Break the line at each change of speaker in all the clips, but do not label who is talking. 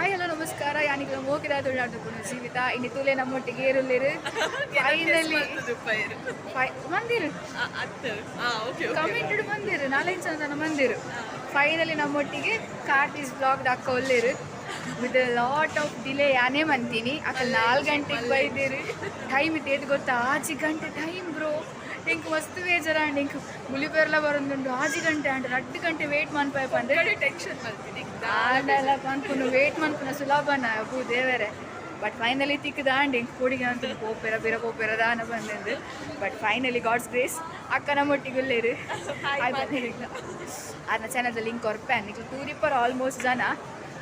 Hi hello ನಮಸ್ಕಾರ. ಯಾನಿಗೆ ಮೋಕಿದ ತುಳುನಾಡು ಜೀವಿತ. ಇನ್ನು ತೂಲೆ ನಮ್ಮೊಟ್ಟಿಗೆ ಏರುಲ್ಲಿರು ಫೈನಲಿ ಮಂದಿರು ಕಮೆಂಟೆಡ್ ಮಂದಿರು ನಾಲ್ಕು ಜನ ಮಂದಿರು ಫೈನಲಿ ನಮ್ಮೊಟ್ಟಿಗೆ ಕಾರ್ತಿಸ್ ಬ್ಲಾಗ್ ಅಕ್ಕ ಒಳ್ಳೆರು ವಿತ್ ಲಾಟ್ ಆಫ್ ಡಿಲೇ ಯಾನೇ ಮಂತೀನಿ ಅಕ್ಕ ನಾಲ್ಕು ಗಂಟೆಗೆ ಬೈದಿರಿ. ಟೈಮ್ ಇತ್ತು ಗೊತ್ತಾ? ಆಚೆ ಗಂಟೆ ಟೈಮ್ ಬ್ರೋ ಇಂಕ್ ಮಸ್ತ್ ಬೇಜಾರ ಅಂಡ್ ಇಂಕ್ ಮುಲಿಪೇರ್ಲ ಬರೋದುಂಡು ಆಜಿ ಗಂಟೆ ಅಂಡ್ ರಡ್ಡು ಗಂಟೆ ವೇಟ್ ಮನ್ಪಾಯ್ ಅಂದ್ರೆ
ಟೆನ್ಷನ್ ಬರ್ತೀನಿ
ದಾಂಡೆಲ್ಲ ಅನ್ಕೊಂಡು ವೇಟ್ ಮನ್ಪುನ ಸುಲಭನ? ಅಪ್ಪು ದೇವರೇ. ಬಟ್ ಫೈನಲಿ ತಿಕ್ಕದ ಅಂಡ್ ಹಿಂಗೆ ಕೂಡಿಗೆ ಅಂತ ಪೋಪೆರ ಬಿರ ಪೋಪೆರ ದಾನ ಬಂದಂದು. ಬಟ್ ಫೈನಲಿ ಗಾಡ್ಸ್ ಗ್ರೇಸ್ ಅಕ್ಕನ ಮೊಟ್ಟಿಗುಲ್ಲೇರು ಅದನ್ನ ಚಾನಲ್ ಲಿಂಕ್ ಕೊರ್ಪೆ ನಿಕ್ಲು ತೂರಿಪ್ಪರ್ ಆಲ್ಮೋಸ್ಟ್ ಜನ.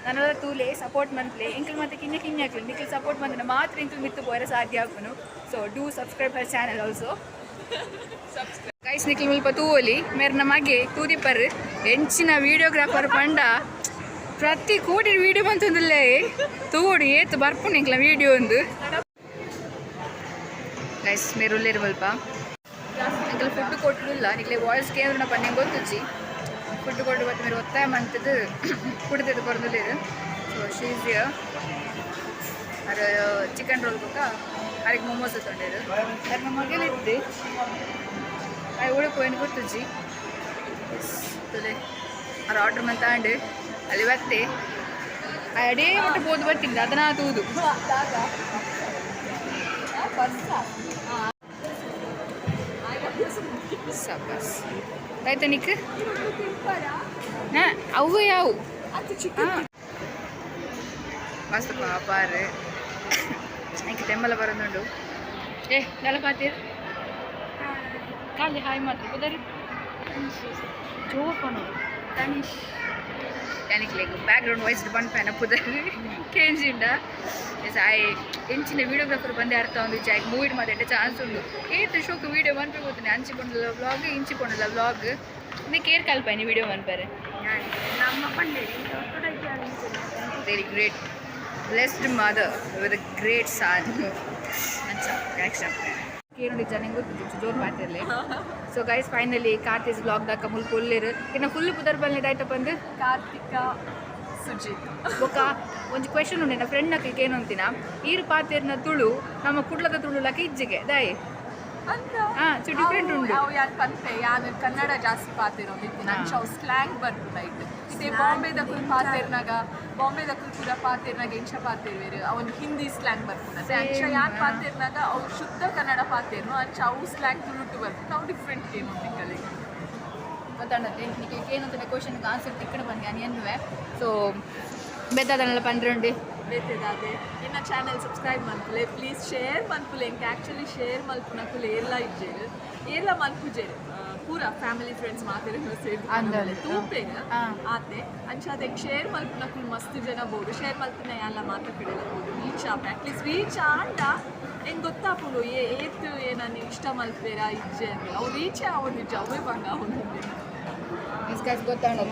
ನನ್ನೆಲ್ಲ ತೂಲೆ ಸಪೋರ್ಟ್ ಮಂತ್ಲೆ ಇಂಕ್ಲು ಮತ್ತೆ ಕಿನ್ನ ಕಿನ್ನ ಹಾಕ್ಲಿ. ನಿಕ್ಲು ಸಪೋರ್ಟ್ ಮಂತ್ರ ಮಾತ್ರ ಇಂಕ್ಲು ಮಿತ್ತು ಪೋರ ಸಾಧ್ಯ ಆಗುನು so do subscribe her channel also guys Nikhil ಮುಲ್ಪ ತೂವಲಿ, ಮೇರ್ ನಮಗೆ ತೂದಿಪ್ಪರ್ ಎಂಚಿನ ವಿಡಿಯೋಗ್ರಾಫರ್ ಪಂಡ, ಪ್ರತಿ ಕೋಟಿ ವಿಡಿಯೋ ಬಂತಂದಲ್ಲೇ. ತೂಡು ಏತು ಬರ್ಪುಂಡು ಇಂಕ್ಲ ವಿಡಿಯೋ ಒಂದು ಗೈಸ್ ಮೇರ್ ಉಲ್ಲೇರು ಮುಲ್ಪ ಇಂಕಲ್ ಫುಡ್ ಕೊಟ್ಟಿಲ್ಲ ನಿಕ್ಲೆ ವಾಯ್ಸ್ ಕೇಂದ್ರ ಪನ್ನೆ ಗೊತ್ತುಚ್ಚಿ ಫುಡ್ ಕೊಟ್ಟು ಬಟ್ ಮೇರೆ ಒತ್ತಾಯ ಮಂತದ್ದು ಕುಡ್ದದ್ದು ಕೊರದಿಲ್ಲ ಸೊ ಶೀಸ್ ಚಿಕನ್ ರೋಲ್ ಬೊಕ್ಕ ಅದಕ್ಕೆ ಮೊಮೋಸ್ ತೊಂಡಿರು ಅದು ನಮ್ಮ ಮಗಲಿದ್ದು ಅದು ಉಡುಪು ಗೊತ್ತುಜ್ಜಿ ತುಲೆ ಅದು ಆರ್ಡ್ರ್ ಮಂತ ಆಂಡು ಅಲ್ಲಿ ಬತ್ತೆ ಅಡೇ ಮುಟ್ಟು ಬೋದು ಬರ್ತಿದ್ದೆ ಅದನ್ನ ತೂದು ಸಬಸ್ ಆಯ್ತಾ ನಿಕ್ ನಾ ಅವು ಯಾವು ಮಸ್ತ್ ಪಾಪಾರು എനിക്ക് തെമ്മല പറയുന്നുണ്ടു ഏ നല്ല പാത്തിയത് കാലി ഹായ് മാത്രം കുതറി ചോപ്പണോ തനിഷ് എനിക്ക് ലേക്ക് ಬ್ಯಾಕ್ಗ್ರೌಂಡ್ ವಾಯ್ಸ್ ಬಂದು ಪೆನ ಪುದರಿ ಕೇಂಜಿಂಡ ಎಸ್ ಐ ಎಂಚಿನ ವಿಡಿಯೋಗ್ರಾಫರ್ ಬಂದೆ ಅರ್ಥ ಒಂದು ಜಾಯ್ ಮೂವಿ ಮಾತಾಡ ಚಾನ್ಸ್ ಉಂಡು ಏತ್ ಶೋಕ್ ವಿಡಿಯೋ ಮನ್ಪೆ ಗೊತ್ತಿನ ಹಂಚಿಕೊಂಡಲ್ಲ ವ್ಲಾಗ್ ಇಂಚಿಕೊಂಡಲ್ಲ ವ್ಲಾಗ್ ನೀ ಕೇರ್ ಕಲ್ಪನಿ ವಿಡಿಯೋ ಮನ್ಪರೆ
ನಮ್ಮ ಪಂಡೇರಿ
very great blessed mother with a great son ಅಂಚ ಆ್ಯಕ್ಷನ್ ಕೇಳಿ ಜನ ಗೊತ್ತಿತ್ತು? ಜೋರು ಮಾಡ್ತಿರ್ಲಿ so guys finally Karthi's blog ದಾಕ ಮುಲ್ ಕೊಲ್ಲಿರು ಇನ್ನು ಫುಲ್ ಪುದರ್ ಬಲ್ಲೆ ಆಯ್ತಾ ಅಂದ್ರೆ
ಕಾರ್ತಿಕ ಸುಜಿತ್.
ఒక ಒಂದು ಕ್ವೆಶನ್ ಉಂಡು ನನ್ನ ಫ್ರೆಂಡ್ ನಕ್ಕೆ ಏನು ಅಂತಿನ ಈರು ಪಾತಿರ್ನ ತುಳು ನಮ್ಮ ಕುಡ್ಲದ ತುಳು ಲಕ ಇಜ್ಜಿಗೆ. ದಾಯಿ.
ಅಂತ
ಸೊ ಡಿಫ್ರೆಂಟ್ ಉಂಟು.
ಅವು ಯಾರು ಪಂತೆ ಯಾನು ಕನ್ನಡ ಜಾಸ್ತಿ ಪಾತಿರೋದಿತ್ತು ನಂಚ ಅವು ಸ್ಲ್ಯಾಂಗ್ ಬರ್ಪುಂಡ ಇತ್ತು ಇದೇ. ಬಾಂಬೆದ ಕುಲ್ ಪಾತಿರ್ನಾಗ ಬಾಂಬೆದ ಕುಲ್ ಪೂರ ಪಾತಿರ್ನಾಗ ಎಂಚ ಪಾತಿರ್ವೇರು ಅವನು ಹಿಂದಿ ಸ್ಲ್ಯಾಂಗ್ ಬರ್ಪುಂಡ ಅದೇ ಅಂಚ ಯಾರು ಪಾತಿರ್ನಾಗ ಅವು ಶುದ್ಧ ಕನ್ನಡ ಪಾತಿರ್ನು ಅಂಚ ಅವು ಸ್ಲ್ಯಾಂಗ್ ತುಳುಟು ಬರ್ಪುಂಡ ಅವು ಡಿಫ್ರೆಂಟ್ ಏನು
ಗೊತ್ತಾಡತ್ತೆ. ನಿಮಗೆ ಏನಂತ ಕ್ವಶನ್ಗೆ ಆನ್ಸರ್ ತಿಕ್ಕಣ ಬನ್ನಿ ನಾನು ಎನ್ನುವೆ ಸೊ ಬೆದ್ದದನ್ನೆಲ್ಲ ಪಂಡ್ರಂಡಿ
ಬೇತೆದಾದೆ. ಇನ್ನ ಚಾನೆಲ್ ಸಬ್ಸ್ಕ್ರೈಬ್ ಮಲ್ಪುಲೆ. ಪ್ಲೀಸ್ ಶೇರ್ ಮನ್ಪುಲೆ ಇಂಕ ಆಕ್ಚುಲಿ ಶೇರ್ ಏರ್ಲ ಇಜ್ಜೇರು. ಏರ್ಲ ಮಲ್ಪುಜೇರು. ಆ, ಪೂರ ಫ್ಯಾಮಿಲಿ ಫ್ರೆಂಡ್ಸ್ ಮಾತಿರ
ಸೇರಿ
ತೂಪೇನ
ಆ.
ಆತೆ. ಅಂಚಾದೆ ಶೇರ್ ಮಲ್ಪುನಕುಲು ಮಸ್ತ್ ಜನ ಬೋದು. ಶೇರ್ ಮಲ್ಪುನ ಎಲ್ಲ ಮಾತ ಕಡೆಲ್ಲ ಬೋದು. ರೀಚ್ ಆಪ್ ಅಟ್ಲೀಸ್ಟ್ ರೀಚ್ ಆಂಡ ಹೆಂಗೆ ಗೊತ್ತಾಪುಡು ಏ ಏನ ನೀವು ಇಷ್ಟ ಮಲ್ಪೇರ ಇಜ್ಜೆ ಅವು ರೀಚ್ ಆವೊಂದಿಜ್ಜ ಅವೇ ಬಂಗ ಅವನಿದ್ದೆ
ಮಿಸ್ಕಾಸ್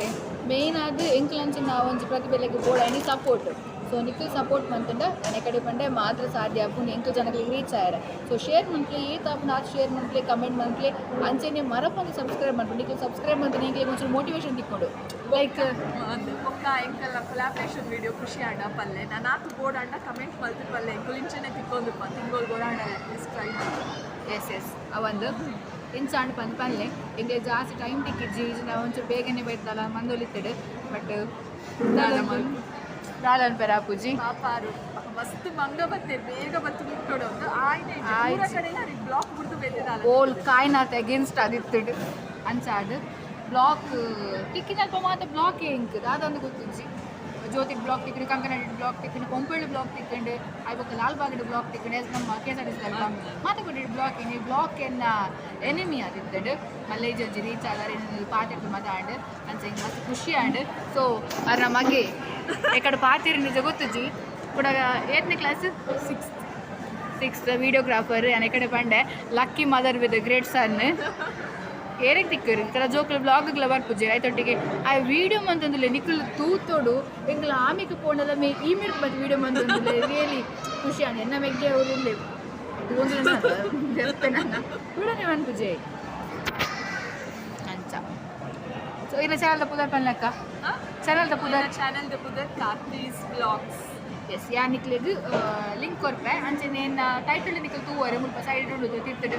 ಮೇನ್ ಮೇಯ್ನ್ ಆದ್ ಎಂಕ್ಲಂಚ ನಾವು ಒಂಜಿ ಪ್ರತಿಭೆಲೆಗೆ ಬೋಡ ಎನಿ ಸಪೋರ್ಟ್ ಸೊ ನಿಕ್ಕ ಸಪೋರ್ಟ್ ಮಂತಂಡ ಎನೆ ಕಡೆ ಪಂಡೆ ಮಾತ್ರ ಸಾಧ್ಯ ಆಪುಂಡು ಎಂಕ್ಲು ಜನಗಳಿಗೆ ರೀಚ್ ಆಯ್ರ. ಸೊ ಶೇರ್ ಮಂತ್ಲಿ ಈ ತಾಪ ಆತ್ ಶೇರ್ ಮಂತ್ಲಿ ಕಮೆಂಟ್ ಮಂತ್ಲಿ ಅಂಚೆನೆ ಮರಪಂದು ಸಬ್ಸ್ಕ್ರೈಬ್ ಮಾಡ್ಬಿಟ್ಟು ನಿಕ್ಕ ಸಬ್ಸ್ಕ್ರೈಬ್ ಮಂತ್ ನಿಂಗೆ ಒಂಚೂರು ಮೋಟಿವೇಶನ್ ತಿಕ್ಕೊಂಡು. ಲೈಕ್
ಪಕ್ಕ ಎಂಕಲ್ಲ ಕೊಲಾಬ್ರೇಷನ್ ವಿಡಿಯೋ ಖುಷಿ ಆಂಡ ಪಲ್ಲೆ. ನಾನು ಆತು ಬೋರ್ಡ್ ಆಂಡ ಕಮೆಂಟ್ ಮಲ್ತು ಪಲ್ಲೆ ಎಂಕುಲಿಂಚನೆ ತಿಕ್ಕೊಂದು ತಿಂಗೋಲ್ ಆಂಡ ಅಟ್ಲೀಸ್ಟ್ ಟ್ರೈ
ಎಸ್ ಎಸ್ ಅವಂದು ಇನ್ಸಾಂಡ್ ಪಂದ್ ಪಲ್ಲೆ. ಹಿಂಗೆ ಜಾಸ್ತಿ ಟೈಮ್ ಟಿಕ್ಕಿಜ್ಜಿ ನಾವು ಒಂಚೂರು ಬೇಗನೆ ಬೈತಲ್ಲ ಮಂದೊಲಿತ್ತಿಡು ಬಟ್ ದಾಲನ್ ಪೆರ ಪೂಜಿ.
ಪಾಪಾರು ಮಸ್ತ್ ಮಂಗ ಬತ್ತೆ ಬೇಗ ಬತ್ತು ಮುಟ್ಟೋಡು ಒಂದು ಆಯ್ನೆ
ಆಯ್ತು.
ಬ್ಲಾಕ್ ಬಿಡ್ದು ಬೇಕಿದಲ್ಲ
ಓಲ್ ಕಾಯ್ನಾತ ಅಗೇನ್ಸ್ಟ್ ಅದಿತ್ತಿಡು ಅಂಚಾಡ್ ಬ್ಲಾಕ್ ಟಿಕ್ಕಿನಲ್ಪ ಮಾತ್ರ ಬ್ಲಾಕ್ ಇಂಕ್ ಅದೊಂದು ಗೊತ್ತಿಜ್ಜಿ. ಜ್ಯೋತಿಗೆ ಬ್ಲಾಕ್ ತಿಕ್ಕಂಡು ಕಂಕನಾಡಿ ಬ್ಲಾಕ್ ತಿಕ್ಕಂಡು ಕೊಂಪಳ್ಳಿ ಬ್ಲಾಕ್ ತಿಕ್ಕಂಡು ಲಾಲ್ ಲಾಲ್ಬಾಗಡ್ ಬ್ಲಾಕ್ ತಿಕ್ಕಂಡು ಎಸ್ ನಮ್ಮ K S R T C ಮಾತ ಕೊಟ್ಟಿದ್ದು ಬ್ಲಾಕ್ ಇನ್ನು ಬ್ಲಾಕ್ ಎನ್ನ ಎನಿಮಿ ಆಗಿದ್ದು ಮಲ್ಲೆ ಜಜ್ಜಿ ರೀಚ್ ಆದಾರೆ ಮಾತ ಆಂಡ್ ಅಂಚ ಹಿಂಗೆ ಮಸ್ತ್ ಖುಷಿ ಆಂಡ್. ಸೊ ಅದ್ರ ನಮಗೆ ಎಕಡೆ ಪಾತಿರಿ ನಿಜ ಗೊತ್ತುಜ್ಜಿ? ಕೂಡ ಏತನೇ ಕ್ಲಾಸ್ ಸಿಕ್ಸ್ ಸಿಕ್ಸ್ ವಿಡಿಯೋಗ್ರಾಫರ್ ಅನೆ ಕಡೆ ಪಂಡೆ lucky mother with great son ಏರಿಗೆ ತಿಕ್ಕರು ಕಲ ಜೋಕುಲು ಬ್ಲಾಗ್ಗಳ ಬರ್ಪುಜೆ ಆಯ್ತೊಟ್ಟಿಗೆ ಆ ವಿಡಿಯೋ ಮಂತೊಂದುಲ್ಲೆ ನಿಕ್ಕಲು ತೂತೋಡು ಎಂಕಲ ಆಮಿಕ ಪೋಂಡದ ಮೇ ಈ ಮಿರ್ಕ್ ಬತ್ ವಿಡಿಯೋ ಮಂತಂದುಲೆ ರಿಯಲಿ ಖುಷಿ ಆನೆ. ಎನ್ನ ಮೆಗ್ಗೆ ಅವರು ಇಲ್ಲೇ ಒಂದು ನನ್ನ ಬಿಡನೆ ಮನ್ಪುಜೆ ಅಂಚ. ಸೊ ಇಲ್ಲ ಚಾನಲ್ ಪುದರ್ ಪನ್ಲಕ್ಕ ಚಾನಲ್ ಪುದರ್
ಚಾನಲ್ ದ ಪುದರ್ ಕಾರ್ತೀಸ್ ಬ್ಲಾಗ್ಸ್
ಎಸ್ ಯಾ ನಿಕ್ಲೆಗ್ ಲಿಂಕ್ ಕೊರ್ಪೆ ಅಂಚೆ ನೇನು ಟೈಟಲ್ ನಿಕ್ಲು ತೂವರೆ ಮುಲ್ಪ ಸೈಡ್ ಉಂಡು ತಿರ್ತಡು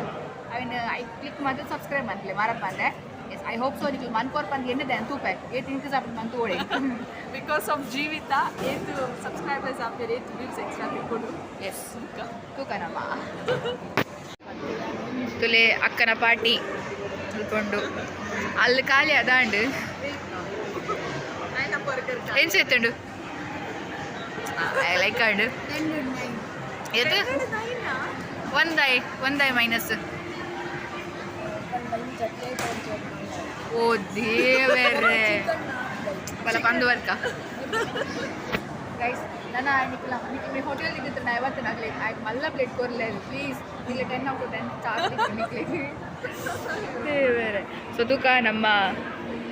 ಅವಿನ ಐ ಕ್ಲಿಕ್ ಮಾಡಿ ಸಬ್ಸ್ಕ್ರೈಬ್ ಮಾಡ್ಲೆ ಮಾರಪ್ಪ ಅಂದ್ರೆ ಎಸ್ ಐ ಹೋಪ್ ಸೊ ನಿಕ್ಲು ಮನ್ ಕೊರ್ಪಂದು ಎನ್ನದೆ ಅಂತ ತೂಪೆ. ಏತ್ ಇಂಕ ಸಾಪಿಟ್ ಮನ್
ಬಿಕಾಸ್ ಆಫ್ ಜೀವಿತ ಏತು ಸಬ್ಸ್ಕ್ರೈಬರ್ಸ್ ಏತು ವ್ಯೂಸ್ ಎಕ್ಸ್ಟ್ರಾ
ಎಸ್ ತೂಕನಮ್ಮ. ತುಲೆ ಅಕ್ಕನ ಪಾಟಿ ಅಲ್ಕೊಂಡು ಅಲ್ಲಿ ಖಾಲಿ ಅದಾಂಡು ಏನು ಸೇತುಂಡು ಲೈಕ್ ಆಂಡು ಎದು ಒಂದೈ ಒಂದೈ ಮೈನಸ್ ಓ ದೇವರೇ. ಬಲ ಬಂದು ವರ್ಕ ಗೈಸ್ ನನ್ನ ನಿಖಿಲ ನಿಖಿಲ್ ಹೋಟೆಲ್ ಇದ್ದಿತ್ತು ನಾ ಯಾವತ್ತು ನಾಗಲಿ ಆಯ್ತು ಮಲ್ಲ ಪ್ಲೇಟ್ ಕೊರ್ಲೆ ಪ್ಲೀಸ್ ಇಲ್ಲ ಟೆನ್ ಔಟ್ ಟೆನ್ ಚಾರ್ಜ್ ನಿಖಿಲಿಗೆ ದೇವರೇ. ಸೊ ತುಕ ನಮ್ಮ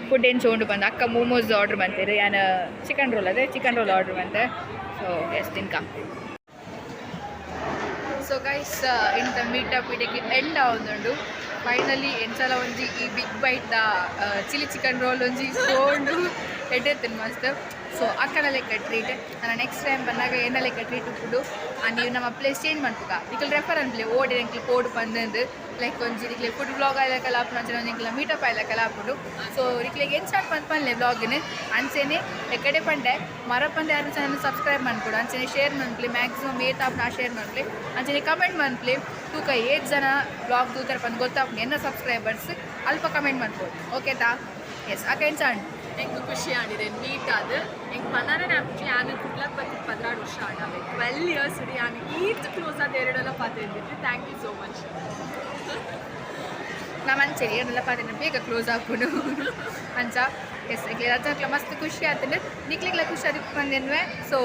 ಫುಡ್ ಏನು ಚೋಂಡು ಬಂದ ಅಕ್ಕ ಮೋಮೋಸ್ ಆರ್ಡ್ರ್ ಬಂತೀರಿ ಏನು ಚಿಕನ್ ರೋಲ್ ಅದೇ ಚಿಕನ್ ರೋಲ್ ಆರ್ಡ್ರ್ ಬಂತೆ. ಸೊ ಎಷ್ಟು ತಿನ್ಕ. ಸೊ ಗೈಸ್ ಇಂಥ ಮೀಟಪ್ ಇಡೀ ಎಂಡ್ ಆವೊಂದುಂಡು ಫೈನಲಿ ಎಂಚಲ ಒಂಜಿ ಈ ಬಿಗ್ ಬೈಟ್ದ ಚಿಲ್ಲಿ ಚಿಕನ್ ರೋಲ್ ಒಂಜಿ ತೋಂಡು. ಎಡ್ಡೆತ್ತಿನ ಮಸ್ತ್ ಸೊ ಆ ಲೆಕ್ಕ ಟ್ರೀಟ್ ನಾನು ನೆಕ್ಸ್ಟ್ ಟೈಮ್ ಬಂದಾಗ ಏನ ಉಪ್ಪುಡು ಆ, ನೀವು ನಮ್ಮ ಪ್ಲೇಸ್ ಚೇಂಜ್ ಮಾಡ್ತುಕ ನಿಖಲ್ ರೆಫರ್ ಅನ್ಪ್ಲೆ ಓಡಿ ಎಂಕ್ಲಿ ಕೋಡ್ ಬಂದಂದು. ಲೈಕ್ ಒಂಜಿ ಇಕ್ಲೆ ಫುಡ್ ಬ್ಲಾಗ್ ಆಯ್ಲಕ್ಕೆಲ್ಲ ಹಾಪು ಒಂದು ಎಂಕ್ಲ ಮೀಟಪ್ ಆಯ್ಲಕ್ಕೆಲ್ಲ ಹಾಪುಡು ಸೊ ನಿಕ್ಲೆಗೆ ಏನು ಸ್ಟಾರ್ಟ್ ಬಂದು ಪನ್ಲೆ ಬ್ಲಾಗಿನ ಅಂಚೆನೆ ಎಕಡೆ ಪಂಡೆ ಮರಪಂದೆ ಯಾರು ಚಾನಲ್ ಸಬ್ಸ್ಕ್ರೈಬ್ ಮಾಡ್ಕೊಡು. ಅಂಚೆನೆ ಶೇರ್ ಮಾಡ್ಲಿ ಮ್ಯಾಕ್ಸಿಮಮ್ ಏತ್ ಆಪ್ ನಾ ಶೇರ್ ಮಾಡ್ಲಿ ಅಂಚೆನೆ ಕಮೆಂಟ್ ಮಾಡ್ಲಿ ತೂಕ ಏಟ್ ಜನ ಬ್ಲಾಗ್ ತೂತರ ಬಂದು ಗೊತ್ತಾಗ್ಲಿ. ಎನ್ನ ಸಬ್ಸ್ಕ್ರೈಬರ್ಸ್ ಅಲ್ಪ ಕಮೆಂಟ್ ಮಾಡ್ಬೋದು ಓಕೆ ತಾ? ಎಸ್ ಆಕೆ ಕೆಂಚಾಂಡ್
ಎಂಕ್ ಖುಷಿ ಆಗಿದೆ ನೀಟ್ ಆದ. ಎಂಕ್ ಮನಾರ ನಾಪಿ ಆನೆ ಕುಡ್ಲಕ್ ಬತ್ತಿ ಪದ್ರಾಡು ವರ್ಷ ಆಡಾವೆ ಟ್ವೆಲ್ ಇಯರ್ಸ್ ರೀ ಆನೆ ಈಟ್ ಕ್ಲೋಸ್ ಆದ ಎರಡೆಲ್ಲ ಪಾತಿದ್ದಿತ್ತು ಥ್ಯಾಂಕ್ ಯು ಸೋ ಮಚ್
ನಾ ಮಂಚೆ ಎರಡೆಲ್ಲ ಪಾತ್ರ ಬೇಗ ಕ್ಲೋಸ್ ಆಗ್ಬಿಡು ಅಂಚ ಎಸ್ ರಜಾಕ್ಲ ಮಸ್ತ್ ಖುಷಿ ಆತಂದ್ರೆ ನಿಕ್ಲಿಗ್ಲ ಖುಷಿ ಅದಕ್ಕೆ ಬಂದೇನ್ವೆ ಸೊ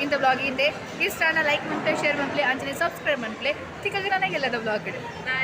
ಇಂಥ ಬ್ಲಾಗ್ ಇದೆ. ಇಷ್ಟ ಲೈಕ್ ಮಾಡ್ತೆ ಶೇರ್ ಮಾಡ್ಲಿ ಅಂಚನೆ ಸಬ್ಸ್ಕ್ರೈಬ್ ಮಾಡ್ಲಿ ಚಿಕ್ಕ ಎಲ್ಲದ ಬ್ಲಾಗ್
ನಾ